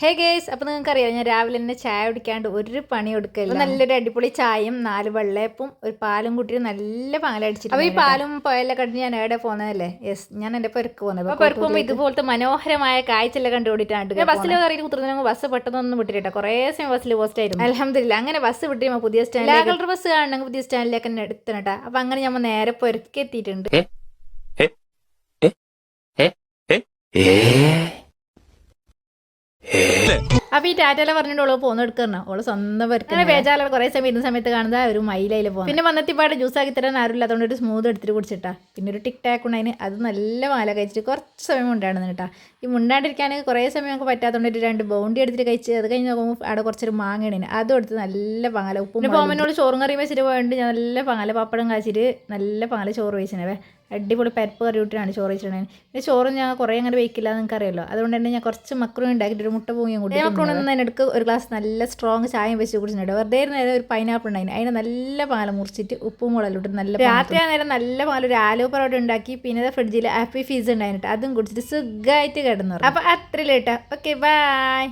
ഹേ guys അപ്പോൾ നിങ്ങൾക്ക് അറിയാം ഞാൻ രാവിലെ തന്നെ ചായ കുടിക്കാണ്ട് ഒരു പണി എടുക്കില്ല നല്ലൊരു അടിപൊളി ചായയും നാല് വെള്ളയപ്പും ഒരു പാലും കൂട്ടി നല്ല പാലടിച്ചിട്ട് അപ്പോൾ ഈ പാലും പോയല്ല കണ്ട് ഞാൻ എവിടെ പോകുന്നതല്ലേ യെസ് ഞാൻ എന്റെ പെരുക്ക് പോകുന്നത് അപ്പോൾ പെരുക്ക് പോകുമ്പോൾ ഇതുപോലത്തെ മനോഹരമായ കാഴ്ചയെല്ലാം കണ്ടു കൂടിയിട്ടാണ് ബസ്സിൽ കയറി കുത്തുന്നതിന് ബസ് പെട്ടെന്നൊന്നും വിട്ടിട്ടാ കുറേ സമയം ബസ്സിൽ പോസ്റ്റ് ആയിരുന്നു അലഹമില്ല അങ്ങനെ ബസ് വിട്ടിരുമ്പോൾ പുതിയ സ്റ്റാൻഡിൽ കളർ ബസ് കാണണമെങ്കിൽ പുതിയ സ്റ്റാൻഡിലേക്ക് തന്നെ എടുത്തിട്ടാ അപ്പോൾ അങ്ങനെ നമ്മൾ നേരെ പെരുക്കി എത്തിയിട്ടുണ്ട് അപ്പൊ ഈ ടാറ്റയിലെ പറഞ്ഞിട്ട് ഓൾ പോന്ന് എടുക്കണം. ഓൾ സ്വന്തം അങ്ങനെ ബേജാറുള്ള കുറെ സമയം ഇരുന്ന സമയത്ത് കാണുന്ന ഒരു മൈലയിൽ പോകും പിന്നെ വന്നെത്തിപ്പാട് ജ്യൂസ് ആക്കി തരാൻ ആരും അതുകൊണ്ട് ഒരു സ്മൂത്ത് എടുത്തിട്ട് കുടിച്ചിട്ടാ. പിന്നെ ഒരു ടിക് ടാക്ക് ഉണ്ടായിന്. അത് നല്ല മാല കഴിച്ചിട്ട് കുറച്ച് സമയം ഉണ്ടായിരുന്നു കേട്ടാ. ഈ മുണ്ടാണ്ടിരിക്കാൻ കുറേ സമയം നമുക്ക് പറ്റാത്തതുകൊണ്ട് ഒരു രണ്ട് ബൗണ്ടി എടുത്തിട്ട് കഴിച്ച് അത് കഴിഞ്ഞ് നോക്കുമ്പോൾ അവിടെ കുറച്ചൊരു മാങ്ങയാണ് അതും എടുത്ത് നല്ല പങ്ങല ഉപ്പും പോമനോട് ചോറും കറിയും വെച്ചിട്ട് പോയിട്ട് ഞാൻ നല്ല പങ്ങല പപ്പടം കാച്ചിട്ട് നല്ല പങ്ങല ചോറ് കഴിച്ചിനവേ അടിപൊളി പരിപ്പ് കറി ഇട്ടിട്ടാണ് ചോറ് വെച്ചിട്ടുണ്ടെങ്കിൽ പിന്നെ ചോറ് ഞാൻ കുറേ അങ്ങനെ വെക്കില്ല എന്ന് അറിയാലോ അതുകൊണ്ട് തന്നെ ഞാൻ കുറച്ച് മക്രോണി ഉണ്ടാക്കിയിട്ട് ഒരു മുട്ട പൂങ്ങിയും കൂടി മക്രോണി അതിനെടുക്ക് ഒരു ഗ്ലാസ് നല്ല സ്ട്രോങ് ചായയും വെച്ച് കുടിച്ചിട്ടുണ്ട്. വെറുതെ നേരം ഒരു പൈനാപ്പിൾ ഉണ്ടായിരുന്നു അതിനെ നല്ല പാല മുറിച്ചിട്ട് ഉപ്പും മുളകിലും ഇട്ട് നല്ല രാത്രി ആ നേരം നല്ല പാല ഒരു ആലോ പൊറോട്ട ഉണ്ടാക്കി പിന്നെ ഫ്രിഡ്ജിൽ ആപ്പി ഫീസ് ഉണ്ടായിട്ട് അതും കുടിച്ചിട്ട് സുഖമായിട്ട് കിടന്നു അപ്പോൾ അത്രയിലേട്ടാ ഓക്കെ ബൈ